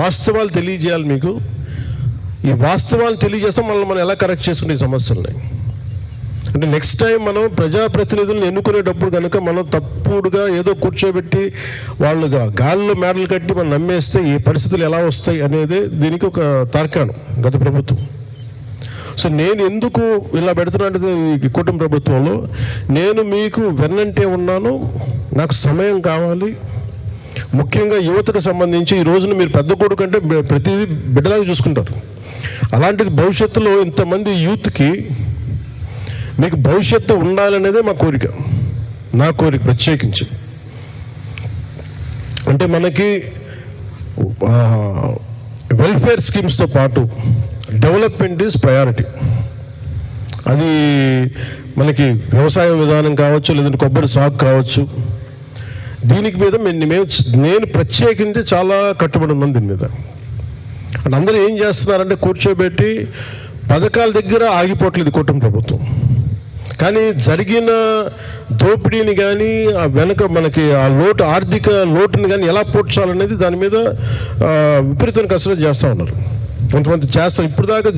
వాస్తవాలు తెలియజేయాలి మీకు. ఈ వాస్తవాలు తెలియజేస్తే మళ్ళీ మనం ఎలా కరెక్ట్ చేసుకునే ఈ సమస్యల్ని అంటే నెక్స్ట్ టైం మనం ప్రజాప్రతినిధులను ఎన్నుకునేటప్పుడు కనుక మనం తప్పుడుగా ఏదో కూర్చోబెట్టి వాళ్ళుగా గాల్లో మేడలు కట్టి మనం నమ్మేస్తే ఈ పరిస్థితులు ఎలా వస్తాయి అనేది దీనికి ఒక తార్కాణం గత ప్రభుత్వం. సో నేను ఎందుకు ఇలా పెడుతున్నాను ఈ కుటుంబ ప్రభుత్వంలో నేను మీకు వెన్నంటే ఉన్నాను నాకు సమయం కావాలి ముఖ్యంగా యువతకు సంబంధించి ఈ రోజున మీరు పెద్ద కొడుకు అంటే ప్రతిదీ బిడ్డలాగా చూసుకుంటారు. అలాంటిది భవిష్యత్తులో ఇంతమంది యూత్కి మీకు భవిష్యత్తు ఉండాలనేదే మా కోరిక. నా కోరిక ప్రత్యేకించి. అంటే మనకి వెల్ఫేర్ స్కీమ్స్తో పాటు డెవలప్మెంట్ ఈజ్ ప్రయారిటీ. అది మనకి వ్యవసాయ విధానం కావచ్చు లేదంటే కొబ్బరి సాగు కావచ్చు దీనికి మీద మేము మేము నేను ప్రత్యేకించి చాలా కట్టుబడి ఉన్నాను దీని మీద. అంటే అందరూ ఏం చేస్తున్నారంటే కూర్చోబెట్టి పథకాల దగ్గర ఆగిపోవట్లేదు కుటుంబ ప్రభుత్వం. కానీ జరిగిన దోపిడీని కానీ ఆ వెనక మనకి ఆ లోటు ఆర్థిక లోటుని కానీ ఎలా పూడ్చాలనేది దాని మీద విపరీతం కష్టం కసరత్తు చేస్తూ ఉన్నారు. కొంతమంది చేస్తాం ఇప్పుడు దాకా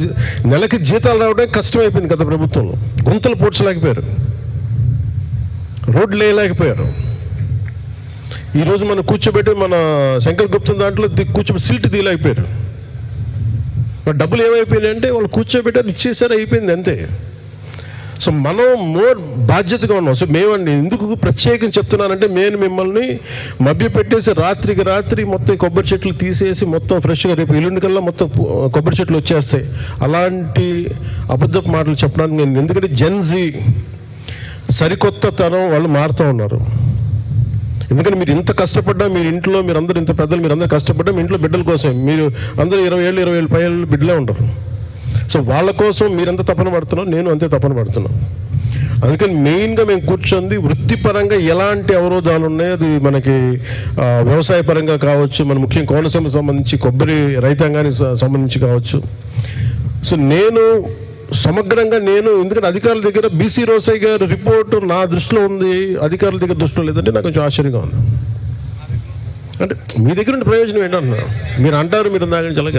నెలకి జీతాలు రావడం కష్టమైపోయింది గత ప్రభుత్వంలో. గుంతలు పూడ్చలేకపోయారు. రోడ్లు వేయలేకపోయారు. ఈరోజు మనం కూర్చోబెట్టి మన శంకర్ గుప్తం దాంట్లో ది- కూర్చోబెట్టి సిల్ట్ దీలైపోయారు మరి డబ్బులు ఏమైపోయినాయి అంటే వాళ్ళు కూర్చోబెట్టారు ఇచ్చేసారు అయిపోయింది అంతే. సో మనం మోర్ బాధ్యతగా ఉన్నాం. సో మేమండి ఎందుకు ప్రత్యేకంగా చెప్తున్నానంటే నేను మిమ్మల్ని మభ్య పెట్టేసి రాత్రికి రాత్రి మొత్తం కొబ్బరి చెట్లు తీసేసి మొత్తం ఫ్రెష్గా రేపు ఎల్లుండి కల్లా మొత్తం కొబ్బరి చెట్లు వచ్చేస్తాయి. అలాంటి అబద్ధపు మాటలు చెప్పడానికి నేను ఎందుకంటే జెన్జీ సరికొత్త తరం వాళ్ళు మారుతూ ఉన్నారు. ఎందుకంటే మీరు ఇంత కష్టపడ్డా మీరు ఇంట్లో మీరు అందరూ ఇంత పెద్దలు మీరు అందరూ కష్టపడ్డా మీ ఇంట్లో బిడ్డల కోసం మీరు అందరూ ఇరవై ఏళ్ళు ఇరవై ఏళ్ళు పైన బిడ్డలే ఉండరు. సో వాళ్ళ కోసం మీరెంత తపన పడుతున్నారో నేను అంతే తపన పడుతున్నాను అందుకని మెయిన్గా మేము కూర్చుంది వృత్తిపరంగా ఎలాంటి అవరోధాలు ఉన్నాయి? అది మనకి వ్యవసాయ పరంగా కావచ్చు మన ముఖ్యం కోనసీమ సంబంధించి కొబ్బరి రైతాంగానికి సంబంధించి కావచ్చు. సో నేను సమగ్రంగా నేను ఎందుకంటే అధికారుల దగ్గర బీసీ రోసయ్య గారి రిపోర్ట్ నా దృష్టిలో ఉంది అధికారుల దగ్గర దృష్టిలో లేదంటే నాకు కొంచెం ఆశ్చర్యంగా ఉంది. అంటే మీ దగ్గర ఉండే ప్రయోజనం ఏంటంటున్నా మీరు అంటారు మీరు దాని చాలా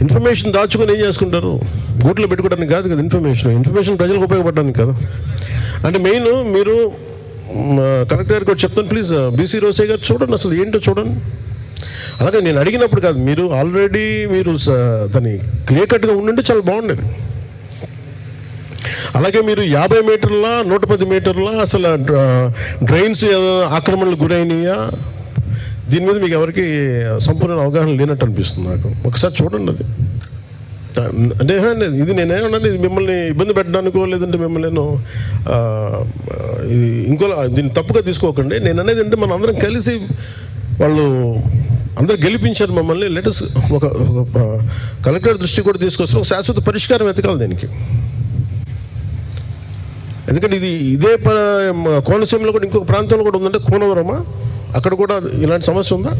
ఇన్ఫర్మేషన్ దాచుకొని ఏం చేసుకుంటారు? గూట్లో పెట్టుకోవడానికి కాదు కదా ఇన్ఫర్మేషన్. ఇన్ఫర్మేషన్ ప్రజలకు ఉపయోగపడడానికి కదా. అంటే మెయిన్ మీరు కలెక్టర్ గారికి కూడా చెప్తాను ప్లీజ్. బీసీ రోసయ్య గారు చూడండి అసలు ఏంటో చూడండి. అలాగే నేను అడిగినప్పుడు కాదు మీరు ఆల్రెడీ మీరు దాన్ని క్లియర్ కట్గా ఉండుంటే చాలా బాగుండేది. అలాగే మీరు యాభై మీటర్ల నూట పది మీటర్ల అసలు డ్రైన్స్ ఏదో ఆక్రమణలు గురైనయా? దీని మీద మీకు ఎవరికి సంపూర్ణ అవగాహన లేనట్టు అనిపిస్తుంది నాకు. ఒకసారి చూడండి అది. అంటే ఇది నేనేమన్నా ఇది మిమ్మల్ని ఇబ్బంది పెట్టడానికో లేదంటే మిమ్మల్ని నేను ఇంకోలా ఇంకో దీన్ని తప్పుగా తీసుకోకండి. నేను అనేది అంటే మనం అందరం కలిసి వాళ్ళు అందరూ గెలిపించారు మమ్మల్ని. లెటర్స్ ఒక ఒక కలెక్టర్ దృష్టి కూడా తీసుకొస్తే ఒక శాశ్వత పరిష్కారం వెతకాలి దీనికి. ఎందుకంటే ఇది ఇదే కోనసీమలో కూడా ఇంకొక ప్రాంతంలో కూడా ఉందంటే కోనవరమా? అక్కడ కూడా ఇలాంటి సమస్య ఉందా?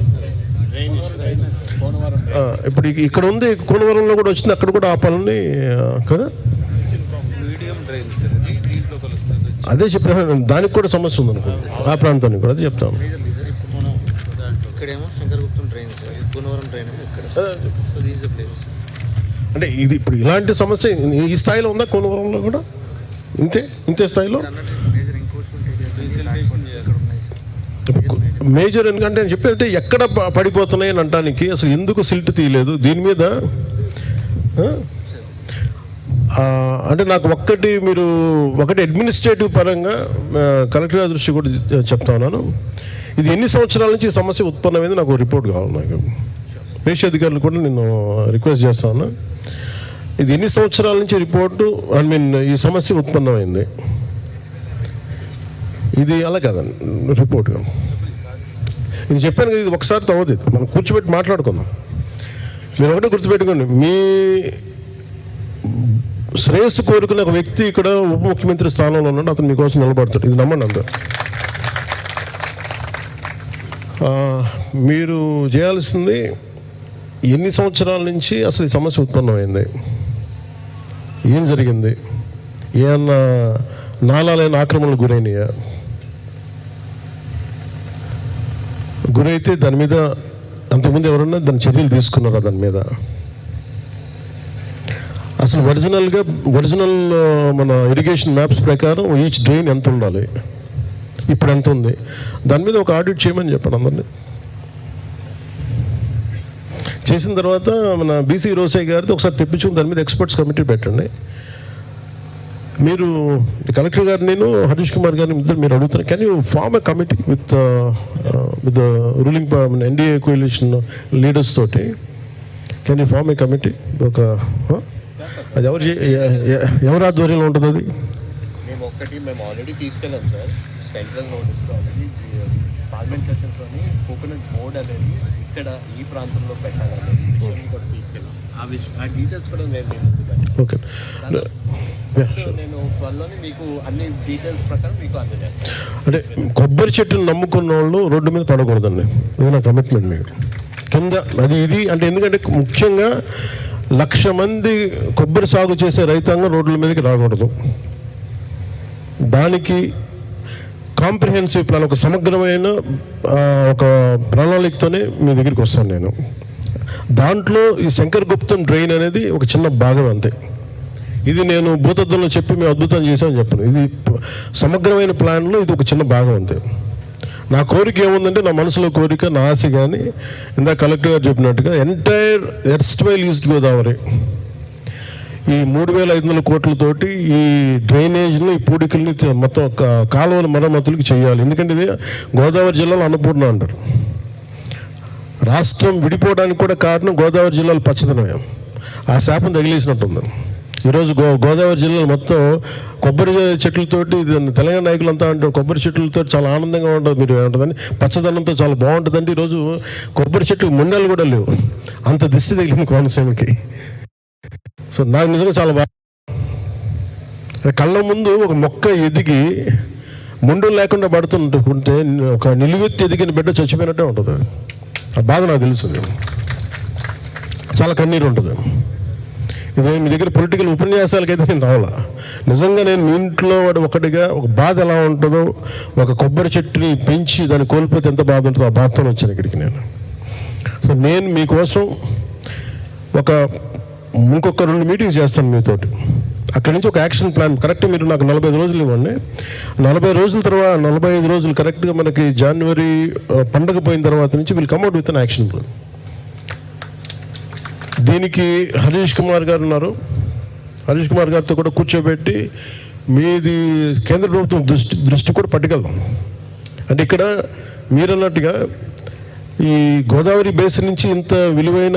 ఇప్పుడు ఇక్కడ ఉంది కోనవరంలో కూడా వచ్చింది అక్కడ కూడా ఆపాలని కదా? అదే చెప్పిన దానికి కూడా సమస్య ఉంది అనుకో ఆ ప్రాంతానికి కూడా అదే చెప్తాను ఇక్కడేమో Shankaraguptam train sir Poonavaram train ఇక్కడ. అంటే ఇది ఇప్పుడు ఇలాంటి సమస్య ఈ- స్థాయిలో ఉందా కోనవరంలో కూడా? ఇంతే? ఇంతే స్థాయిలో? మేజర్ ఎందుకంటే నేను చెప్పేది ఎక్కడ పడిపోతున్నాయి అని అంటానికి అసలు ఎందుకు సిల్ట్ తీయలేదు? దీని మీద అంటే నాకు ఒక్కటి మీరు ఒకటి అడ్మినిస్ట్రేటివ్ పరంగా కలెక్టర్ దృష్టి కూడా చెప్తా ఉన్నాను. ఇది ఎన్ని సంవత్సరాల నుంచి ఈ సమస్య ఉత్పన్నమైంది నాకు రిపోర్ట్ కావాలి నాకు. పేష అధికారులు కూడా నేను రిక్వెస్ట్ చేస్తా ఉన్నా. ఇది ఎన్ని సంవత్సరాల నుంచి రిపోర్టు ఐ మీన్ ఈ సమస్య ఉత్పన్నమైంది. ఇది అలా కదండి రిపోర్ట్ నేను చెప్పాను కదా ఇది ఒకసారి తవ్వదు మనం కూర్చోబెట్టి మాట్లాడుకుందాం. మీరు ఒకటే గుర్తుపెట్టుకోండి మీ శ్రేయస్సు కోరుకునే ఒక వ్యక్తి ఇక్కడ ఉప ముఖ్యమంత్రి స్థానంలో ఉన్నాడు అతను మీకోసం నిలబడతాడు. ఇది నమ్మండి అందరు. మీరు చేయాల్సింది ఎన్ని సంవత్సరాల నుంచి అసలు ఈ సమస్య ఉత్పన్నమైంది? ఏం జరిగింది? ఏమన్నా నాలాలైన ఆక్రమణలు గురైనయా? గురైతే దాని మీద అంతకుముందు ఎవరన్నా దాని చర్యలు తీసుకున్నారా దాని మీద? అసలు ఒరిజినల్గా ఒరిజినల్ మన ఇరిగేషన్ మ్యాప్స్ ప్రకారం ఈచ్ డ్రైన్ ఎంత ఉండాలి? ఇప్పుడు ఎంత ఉంది దాని మీద ఒక ఆడిట్ చేయమని చెప్పండి అందరినీ. చేసిన తర్వాత మన బీసీ రోసయ్య గారితో ఒకసారి తెప్పించుకుని దాని మీద ఎక్స్పర్ట్స్ కమిటీ పెట్టండి. మీరు కలెక్టర్ గారు నేను హరీష్ కుమార్ గారిని ఇద్దరు మీరు అడుగుతున్నారు can you form a committee with with ruling NDA coalition leaders తోటి? Can you form a committee ఒక అది ఎవరు ఎవరి ఆధ్వర్యంలో ఉంటుంది అది? మేము ఒక్కటి మేము ఆల్రెడీ తీసుకెళ్ళాం సార్ సెంట్రల్ నోటీస్లో ఆల్రెడీ పార్లమెంట్ సెషన్స్లోని కోకోనట్ బోర్డ్ అనేది ఇక్కడ ఈ ప్రాంతంలో పెట్టాలనేది విషయాన్ని కూడా తీసుకెళ్ళాం. ఆ విషయం ఆ డీటెయిల్స్ కూడా నేను. ఓకే. నేను త్వరలోనే మీకు అన్ని డీటెయిల్స్ ప్రకారం మీకు అందజేస్తాను. అంటే కొబ్బరి చెట్టును నమ్ముకున్న వాళ్ళు రోడ్డు మీద పడకూడదండి. ఇది నా కమిట్మెంట్ మీకు. కింద అది ఇది అంటే ఎందుకంటే ముఖ్యంగా లక్ష మంది కొబ్బరి సాగు చేసే రైతాంగం రోడ్ల మీదకి రాకూడదు. దానికి కాంప్రిహెన్సివ్ ప్లాన్ ఒక సమగ్రమైన ఒక ప్రణాళికతోనే మీ దగ్గరికి వస్తాను నేను. దాంట్లో ఈ శంకర్ గుప్తం డ్రైన్ అనేది ఒక చిన్న భాగం అంతే. ఇది నేను భూతత్వంలో చెప్పి మేము అద్భుతం చేశామని చెప్పను. ఇది సమగ్రమైన ప్లాన్లో ఇది ఒక చిన్న భాగం అంతే. నా కోరిక ఏముందంటే నా మనసులో కోరిక నా ఆశ కానీ ఇందా కలెక్టర్ గారు చెప్పినట్టుగా ఎంటైర్ ఎర్స్ట్వైల్ ఈస్ట్ గోదావరి ఈ మూడు వేల ఐదు వందల కోట్లతోటి ఈ డ్రైనేజ్ని ఈ పూడికల్ని మొత్తం కాలువల మరమ్మతులకి చేయాలి. ఎందుకంటే ఇది గోదావరి జిల్లాలో అన్నపూర్ణ అంటారు. రాష్ట్రం విడిపోవడానికి కూడా కారణం గోదావరి జిల్లాలో పచ్చదనమే. ఆ శాపం తగిలేసినట్టుంది. ఈరోజు గో గోదావరి జిల్లాలో మొత్తం కొబ్బరి చెట్లతోటి తెలంగాణ తెలంగాణ నాయకులంతా అంటారు కొబ్బరి చెట్లతో చాలా ఆనందంగా ఉంటుంది మీరు ఏమంటుందని పచ్చదనంతో చాలా బాగుంటుందండి ఈరోజు కొబ్బరి చెట్లు ముండలు కూడా లేవు. అంత దిష్టి తగిలింది కోనసీమకి. సో నాకు నిజంగా చాలా బాగా కళ్ళ ముందు ఒక మొక్క ఎదిగి ముండు లేకుండా పడుతుంటే ఒక నిలువెత్తి ఎదిగిన బిడ్డ చచ్చిపోయినట్టే ఉంటుంది. ఆ బాధ నాకు తెలుస్తుంది చాలా కన్నీరు ఉంటుంది. ఇది మీ దగ్గర పొలిటికల్ ఉపన్యాసాలకైతే నేను రావాలా? నిజంగా నేను మీ ఇంట్లో వాడు ఒకటిగా ఒక బాధ ఎలా ఉంటుందో ఒక కొబ్బరి చెట్టుని పెంచి దాన్ని కోల్పోతే ఎంత బాధ ఉంటుందో ఆ బాధతో వచ్చాను ఇక్కడికి నేను. సో నేను మీకోసం ఒక ఇంకొక రెండు మీటింగ్స్ చేస్తాను మీతోటి. అక్కడి నుంచి ఒక యాక్షన్ ప్లాన్ కరెక్ట్ మీరు నాకు నలభై ఐదు రోజులు ఇవ్వండి. నలభై రోజుల తర్వాత నలభై ఐదు రోజులు కరెక్ట్గా మనకి జనవరి uh, పండగ పోయిన తర్వాత నుంచి వీళ్ళు come at with an action plan దీనికి హరీష్ కుమార్ గారు ఉన్నారు. హరీష్ కుమార్ గారితో కూడా కూర్చోబెట్టి మీది కేంద్ర ప్రభుత్వం దృష్టి దృష్టి కూడా పట్టుకెళ్దాం. అంటే ఇక్కడ మీరన్నట్టుగా ఈ గోదావరి బేసిన్ నుంచి ఇంత విలువైన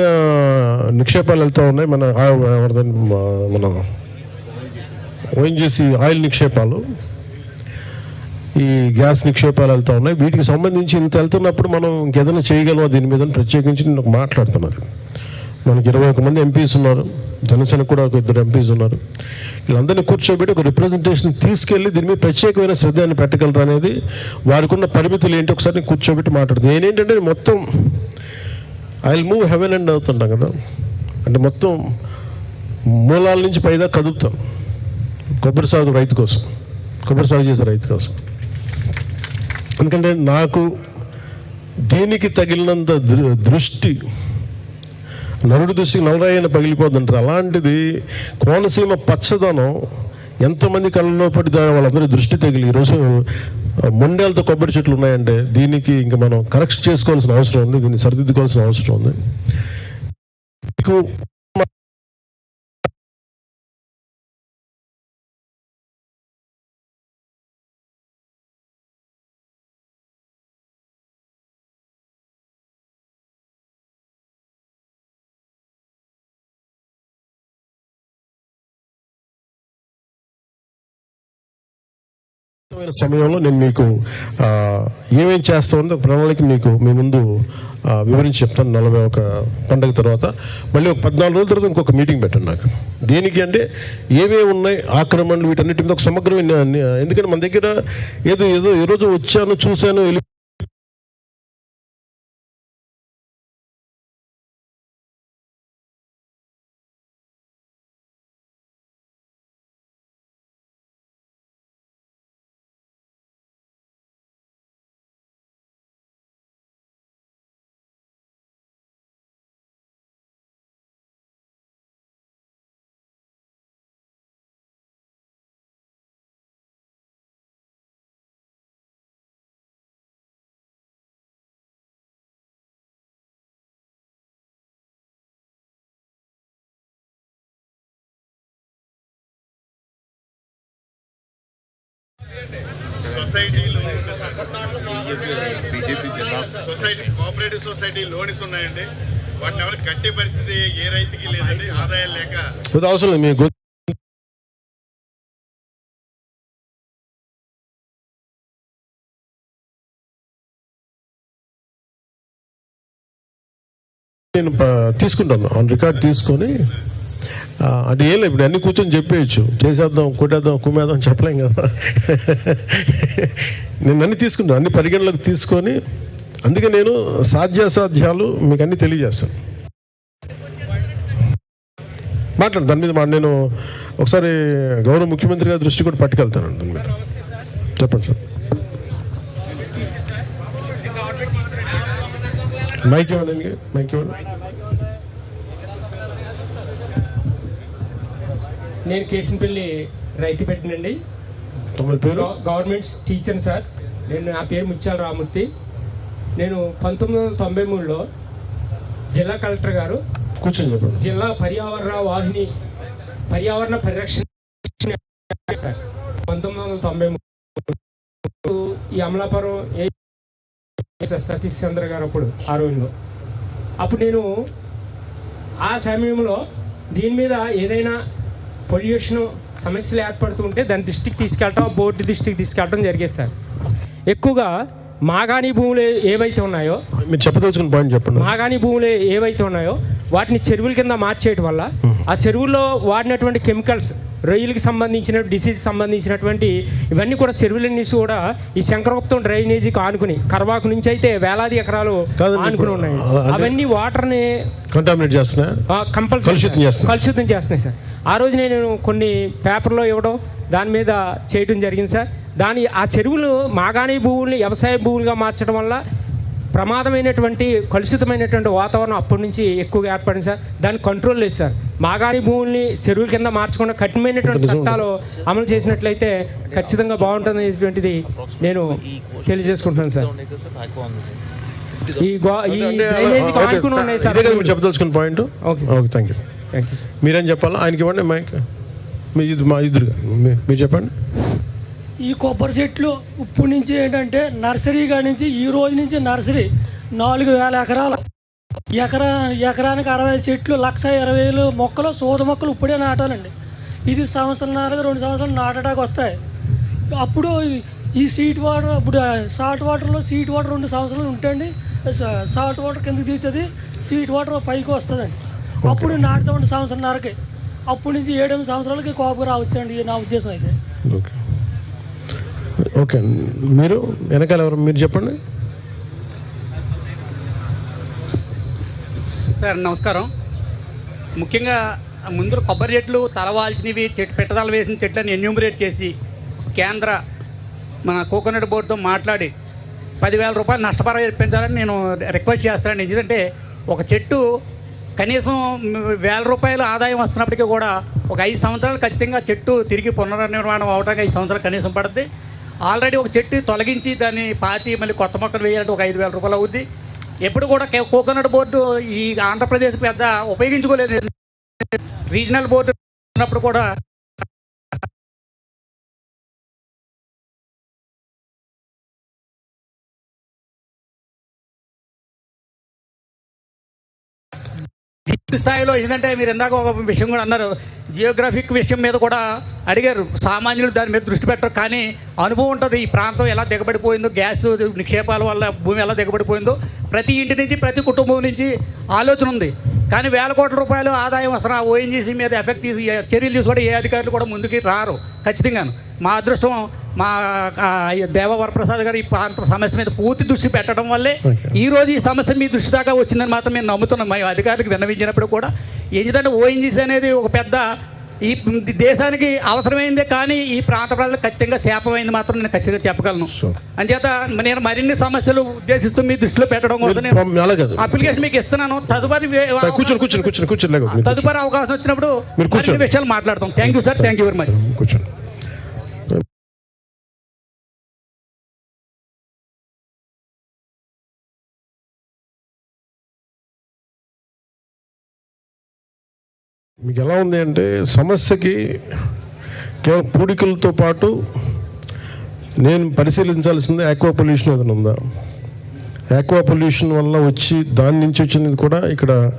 నిక్షేపాలు వెళ్తూ ఉన్నాయి. మన ఆ- మన ఓఎన్జీసీ ఆయిల్ నిక్షేపాలు. ఈ గ్యాస్ నిక్షేపాలు వెళ్తూ ఉన్నాయి. వీటికి సంబంధించి ఇంత వెళ్తున్నప్పుడు మనం ఇంకేదైనా చేయగలమా దీని మీద ప్రత్యేకించి నేను మాట్లాడుతున్నారు మనకి ఇరవై ఒక మంది ఎంపీస్ ఉన్నారు. జనసేన కూడా ఒక ఇద్దరు ఎంపీస్ ఉన్నారు. వీళ్ళందరినీ కూర్చోబెట్టి ఒక రిప్రజెంటేషన్ తీసుకెళ్ళి దీని మీద ప్రత్యేకమైన శ్రద్ధని పెట్టగలరు అనేది వారికి ఉన్న పరిమితులు ఏంటి ఒకసారి కూర్చోబెట్టి మాట్లాడుతుంది నేనేంటంటే మొత్తం I will move heaven and అవుతుంటాం కదా. అంటే మొత్తం మూలాల నుంచి పైదా కదుపుతాం. కొబ్బరి సాగు రైతు కోసం. కొబ్బరి సాగు చేసే రైతు కోసం. ఎందుకంటే నాకు దీనికి తగిలినంత దృ- దృష్టి నరుడు దృష్టికి నవరాయన పగిలిపోద్దంటారు అలాంటిది కోనసీమ పచ్చదనం ఎంతమంది కళ్ళలో పడి వాళ్ళందరూ వాళ్ళందరి దృష్టి తగిలి ఈరోజు మొండేలతో కొబ్బరి చెట్లు ఉన్నాయంటే దీనికి ఇంకా మనం కరెక్ట్ చేసుకోవాల్సిన అవసరం ఉంది దీన్ని సరిదిద్దుకోవాల్సిన అవసరం ఉంది. మీకు అవసరమైన సమయంలో నేను మీకు ఏమేం చేస్తా ఉందో ప్రణాళిక మీకు మీ ముందు వివరించి చెప్తాను నలభై ఒక పండుగ తర్వాత. మళ్ళీ ఒక పద్నాలుగు రోజుల తర్వాత ఇంకొక మీటింగ్ పెట్టండి నాకు. దేనికి అంటే ఏమేమి ఉన్నాయి ఆక్రమణలు వీటన్నిటి మీద ఒక సమగ్రమైన ఎందుకంటే మన దగ్గర ఏదో ఏదో ఏ రోజు వచ్చాను చూశాను సొసైటీలు బీజేపీ జిల్లా సొసైటీ కోఆపరేటివ్ సొసైటీ లోన్స్ ఉన్నాయండి. వాటిని ఎవరికి కట్టే పరిస్థితి ఏ రైతుకి లేదండి. ఆదాయం లేక అవసరం నేను తీసుకుంటాను. ఆన్ రికార్డ్ తీసుకొని అంటే ఏం లేదు ఇప్పుడు అన్ని కూర్చొని చెప్పేయచ్చు. చేసేద్దాం కొట్టేద్దాం కుమ్మేద్దాం చెప్పలేం కదా. నేను అన్ని తీసుకుంటాను అన్ని పరిగణలకు తీసుకొని అందుకే నేను సాధ్యాసాధ్యాలు మీకు అన్ని తెలియజేస్తాను. మాట్లాడు దాని మీద మా- నేను ఒకసారి గౌరవ ముఖ్యమంత్రి గారి దృష్టి కూడా పట్టుకెళ్తాను దాని మీద. చెప్పండి సార్. మైక్ ఇవ్వండి మైక్ ఇవ్వండి. నేను కేసినపల్లి రైతు పెట్టినండి. Government teacher sir. నేను నా పేరు ముత్యాల రామూర్తి. నేను పంతొమ్మిది వందల తొంభై మూడులో జిల్లా కలెక్టర్ గారు జిల్లా పర్యావరణ వాహిని పర్యావరణ పరిరక్షణ సార్. పంతొమ్మిది వందల తొంభై మూడు ఈ అమలాపురం ఏ సతీష్ చంద్ర గారు అప్పుడు ఆ రోజులో అప్పుడు నేను ఆ సమయంలో దీని మీద ఏదైనా పొల్యూషన్ సమస్యలు ఏర్పడుతుంటే దాని దృష్టికి తీసుకెళ్ళటం బోర్డు దృష్టికి తీసుకెళ్ళటం జరిగేది సార్. ఎక్కువగా మాగాణి భూములు ఏవైతే ఉన్నాయో మీరు చెప్పదలుచుకున్న పాయింట్ చెప్పండి. మాగాణి భూములు ఏవైతే ఉన్నాయో వాటిని చెరువుల కింద మార్చేయటం వల్ల ఆ చెరువుల్లో వాడినటువంటి కెమికల్స్ రొయ్యలకి సంబంధించిన డిసీజ్ సంబంధించినటువంటి ఇవన్నీ కూడా చెరువుల నుంచి కూడా ఈ శంకరగుప్తం డ్రైనేజీకి ఆనుకుని కర్వాకు నుంచి అయితే వేలాది ఎకరాలు ఆనుకుని ఉన్నాయి. అవన్నీ వాటర్ని కంటామినేట్ చేస్తున్నా? కంపల్సరీ కలుషితం. కలుషితం చేస్తున్నాయి సార్. ఆ రోజు నేను కొన్ని పేపర్లో ఇవ్వడం దాని మీద చేయడం జరిగింది సార్. దాని ఆ చెరువులు మాగాణి భూముల్ని వ్యవసాయ భూములుగా మార్చడం వల్ల ప్రమాదమైనటువంటి కలుషితమైనటువంటి వాతావరణం అప్పటి నుంచి ఎక్కువగా ఏర్పడింది సార్. దాన్ని కంట్రోల్ లేదు సార్. మాగాణి భూముల్ని చెరువుల కింద మార్చకుండా కఠినమైనటువంటి. చట్టాలు అమలు చేసినట్లయితే ఖచ్చితంగా బాగుంటుంది అనేటువంటిది నేను తెలియజేసుకుంటున్నాను సార్. ఈ చెప్పదలుచుకున్న point okay. Okay thank you thank you sir మీరేం చెప్పాలా? ఆయనకి ఇవ్వండి మైక్. మీ ఇది మా ఇద్దరుగా మీ- మీరు చెప్పండి. ఈ కొబ్బరి చెట్లు ఇప్పుడు నుంచి ఏంటంటే నర్సరీ కాడి నుంచి ఈ రోజు నుంచి నర్సరీ నాలుగు వేల ఎకరాలు. ఎకరా ఎకరానికి అరవై చెట్లు లక్ష ఇరవై వేలు మొక్కలు సోద మొక్కలు ఇప్పుడే నాటాలండి. ఇది సంవత్సరంన్నర రెండు సంవత్సరాలు నాటడానికి వస్తాయి. అప్పుడు ఈ సీట్ వాటర్ ఇప్పుడు సాల్ట్ వాటర్లో సీట్ వాటర్ రెండు సంవత్సరాలు ఉంటాయండి. సాల్ట్ వాటర్ కిందకి తీస్తుంది సీట్ వాటర్ పైకి వస్తుందండి. అప్పుడు నాటుతామండి సంవత్సరంన్నరకి. అప్పటి నుంచి ఏడెనిమిది సంవత్సరాలకి కోపం రావచ్చండి నా ఉద్దేశం అయితే. ఓకే. మీరు వెనకాల ఎవరు? మీరు చెప్పండి. సార్ నమస్కారం. ముఖ్యంగా ముందు కొబ్బరి చెట్లు తలవాల్చినవి చెట్టు పెట్టదల వేసిన చెట్లను ఎన్యూమరేట్ చేసి కేంద్ర మన కోకోనట్ బోర్డుతో మాట్లాడి పదివేల రూపాయలు నష్టపరం ఇప్పించాలని నేను రిక్వెస్ట్ చేస్తాను ఎందుకంటే ఒక చెట్టు కనీసం వేల రూపాయలు ఆదాయం వస్తున్నప్పటికీ కూడా ఒక ఐదు సంవత్సరాలు ఖచ్చితంగా చెట్టు తిరిగి పునర్నిర్మాణం అవడానికి ఐదు సంవత్సరాలు కనీసం పడుతుంది ఆల్రెడీ ఒక చెట్టు తొలగించి దాన్ని పాతి మళ్ళీ కొత్త మొక్కలు వేయాలంటే ఒక ఐదు వేల రూపాయలు అవుద్ది. ఎప్పుడు కూడా కోకోనట్ బోర్డు ఈ ఆంధ్రప్రదేశ్ పెద్ద ఉపయోగించుకోలేదు. రీజనల్ బోర్డు ఉన్నప్పుడు కూడా స్థాయిలో ఏంటంటే మీరు ఇందాక ఒక విషయం కూడా అన్నారు. జియోగ్రఫిక్ విషయం మీద కూడా అడిగారు. సామాన్యులు దాని మీద దృష్టి పెట్టరు. కానీ అనుభవం ఉంటుంది. ఈ ప్రాంతం ఎలా దిగబడిపోయిందో గ్యాస్ నిక్షేపాల వల్ల భూమి ఎలా దిగబడిపోయిందో ప్రతి ఇంటి నుంచి ప్రతి కుటుంబం నుంచి ఆలోచన ఉంది. కానీ వేల కోట్ల రూపాయలు ఆదాయం అసలు ఆ ఓఎన్జీసీ మీద ఎఫెక్ట్ తీసి చర్యలు తీసుకోవడం ఏ అధికారులు కూడా ముందుకి రారు. ఖచ్చితంగాను. మా అదృష్టం మా ఆ, దేవ వరప్రసాద్ గారు ఈ ప్రాంత సమస్య మీద పూర్తి దృష్టి పెట్టడం వల్లే Okay. ఈ రోజు ఈ సమస్య మీ దృష్టి దాకా వచ్చిందని మాత్రం మేము నమ్ముతున్నాం మా అధికారులకు విన్నవించినప్పుడు కూడా ఎందుకంటే ఓఎన్జీసీ అనేది ఒక పెద్ద ఈ దేశానికి అవసరమైందే కానీ ఈ ప్రాంత ప్రజలకు ఖచ్చితంగా శాపమైంది మాత్రం నేను ఖచ్చితంగా చెప్పగలను. అంచేత నేను మరిన్ని సమస్యలు ఉద్దేశిస్తూ మీ దృష్టిలో పెట్టడం కోసం. అప్లికేషన్ మీకు ఇస్తున్నాను. తదుపరి కూర్చొని కూర్చొని కూర్చొని కూర్చొని తదుపరి అవకాశం వచ్చినప్పుడు విషయాలు మాట్లాడతాం. Thank you sir thank you very much కూర్చోండి. మీకు ఎలా ఉంది అంటే సమస్యకి కేవలం పూడికలతో పాటు నేను పరిశీలించాల్సింది ఆక్వా పొల్యూషన్ ఏదైనా ఉందా? ఆక్వా పొల్యూషన్ వల్ల వచ్చి దాని నుంచి వచ్చినది కూడా ఇక్కడ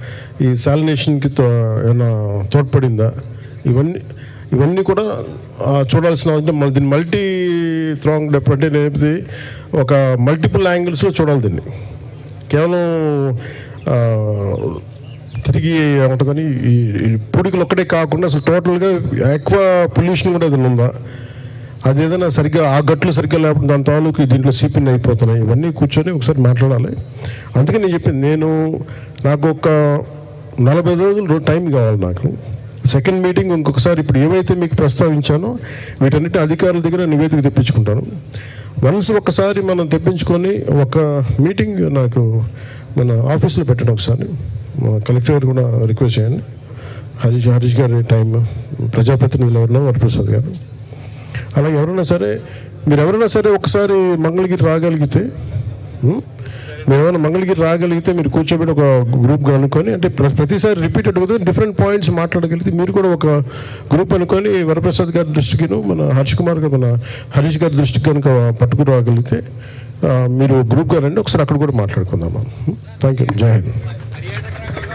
ఈ శాలినేషన్కి తో ఏమైనా తోడ్పడిందా? ఇవన్నీ ఇవన్నీ కూడా చూడాల్సిన అవసరం దీన్ని మల్టీ థ్రాంగ్ డెప్ అంటే ఒక మల్టిపుల్ యాంగిల్స్లో చూడాలి దీన్ని. కేవలం తిరిగి ఉంటుందని ఈ ఈ ఒక్కటే కాకుండా అసలు టోటల్గా ఎక్కువ పొల్యూషన్ కూడా ఏదైనా ఉందా? అది ఏదైనా సరిగ్గా ఆ గట్లు సరిగ్గా లేకుండా దాని తాలూకు దీంట్లో సీపిన్ అయిపోతున్నాయి. ఇవన్నీ కూర్చొని ఒకసారి మాట్లాడాలి. అందుకే నేను చెప్పింది నేను నాకు ఒక నలభై రోజులు టైం కావాలి నాకు. సెకండ్ మీటింగ్ ఇంకొకసారి ఇప్పుడు ఏవైతే మీకు ప్రస్తావించానో వీటన్నిటి అధికారుల దగ్గర నివేదిక తెప్పించుకుంటాను. వన్స్ ఒకసారి మనం తెప్పించుకొని ఒక మీటింగ్ నాకు మన ఆఫీస్లో పెట్టడం ఒకసారి. కలెక్టర్ గారు కూడా రిక్వెస్ట్ చేయండి. హరీష్ హరీష్ గారి టైం ప్రజాప్రతినిధులు ఎవరన్నా వరప్రసాద్ గారు. అలా ఎవరైనా సరే మీరు ఎవరైనా సరే ఒకసారి మంగళగిరి రాగలిగితే మీరు ఏమైనా మంగళగిరి రాగలిగితే మీరు కూర్చోబెట్టి ఒక గ్రూప్గా అనుకొని అంటే ప్రతిసారి రిపీటెడ్ కదా డిఫరెంట్ పాయింట్స్ మాట్లాడగలిగితే మీరు కూడా ఒక గ్రూప్ అనుకొని వరప్రసాద్ గారి దృష్టికిను మన హర్ష్ కుమార్ గారు మన హరీష్ గారి దృష్టికి కనుక పట్టుకుని రాగలిగితే మీరు గ్రూప్గా రండి ఒకసారి అక్కడ కూడా మాట్లాడుకుందాం థ్యాంక్ యూ జై హింద్. కిలోమీటర్లు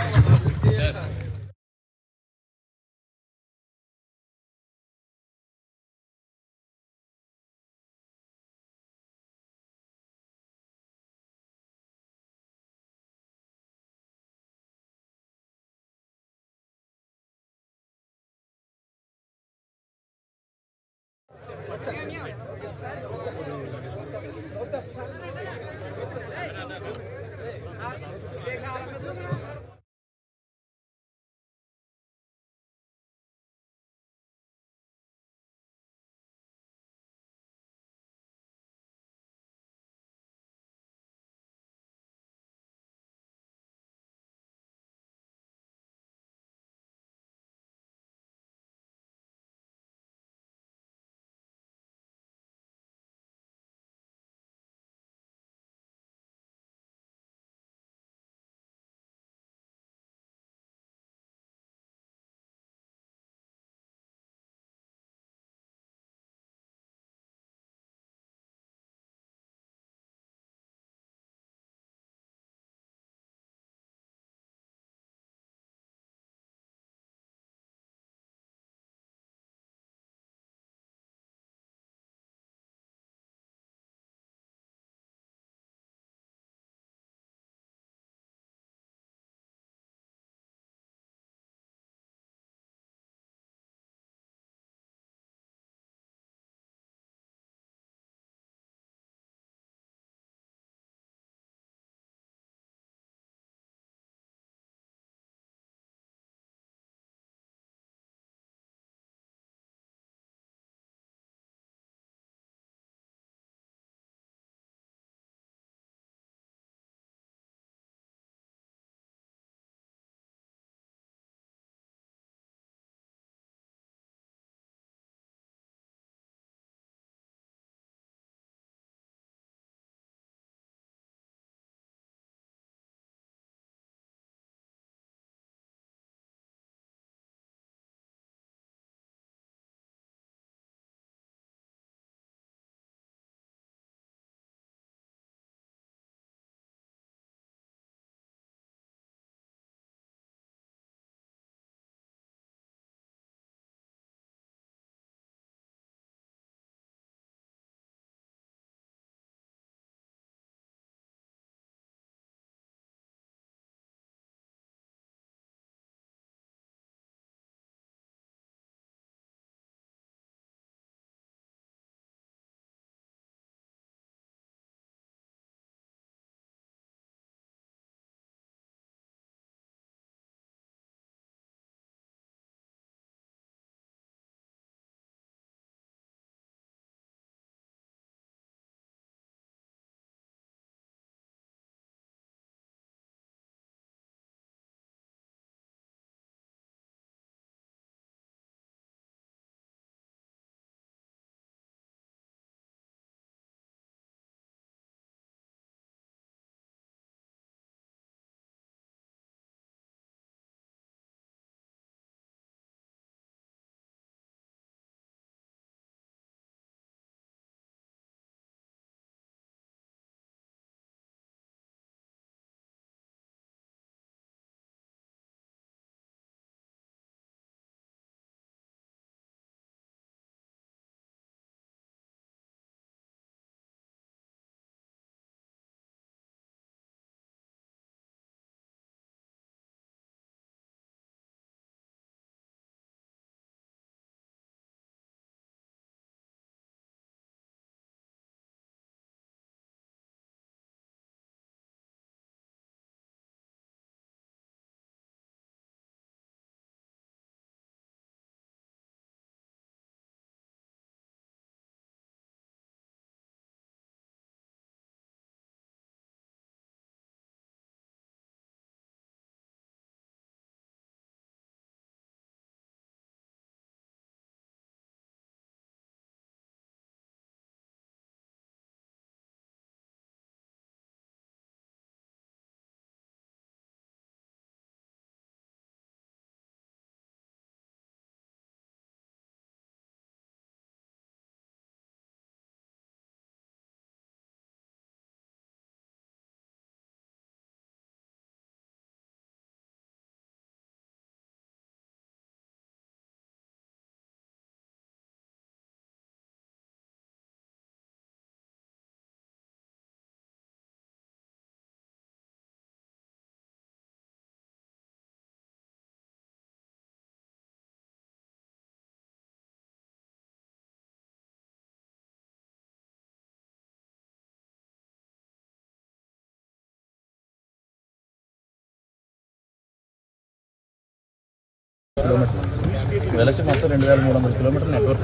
వెలసి మొత్తం రెండు వేల మూడు వందల కిలోమీటర్లు నెట్వర్క్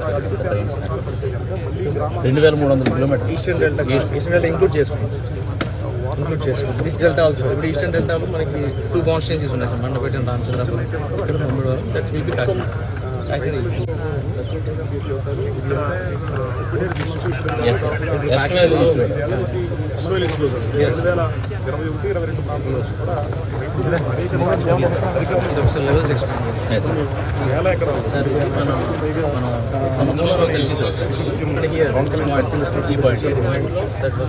రెండు వేల మూడు వందల కిలోమీటర్లు eastern delta eastern delta include చేసుకోండి ఇంక్లూడ్ చేసుకోండి దిస్ డెల్టా ఆల్సో ఇప్పుడు ఈస్టర్న్ డెల్టాలో మనకి టూ కాన్స్టిట్యున్సీస్ ఉన్నాయి. సార్ మండపేట రామచంద్రపురం ఇక్కడ మంగళవారం that's will be Kakinada yes east yes మనం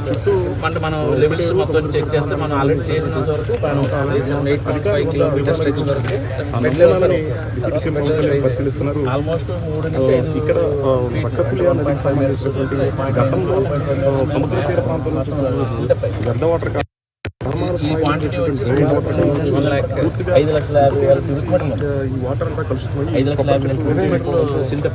చుట్టూ అంటే మనం లెవెల్స్ మొత్తం చెక్ చేస్తే మనం ఆల్రెడీ చేసినంత వరకు మనం eight point five kilometer stretch వరకు ఆల్మోస్ట్ మూడు ఇక్కడ తర్వాత మెడ్ లెవెల్ రైజ్ చేస్తాం. ఈ క్వాంటిటీ వచ్చి వన్ ల్యాక్ ఐదు లక్షల యాభై వేల క్యూబిక్ మీటర్లు ఉంది. ఐదు లక్షల యాభై వేల క్యూబిక్ మీటర్లు సిల్ట్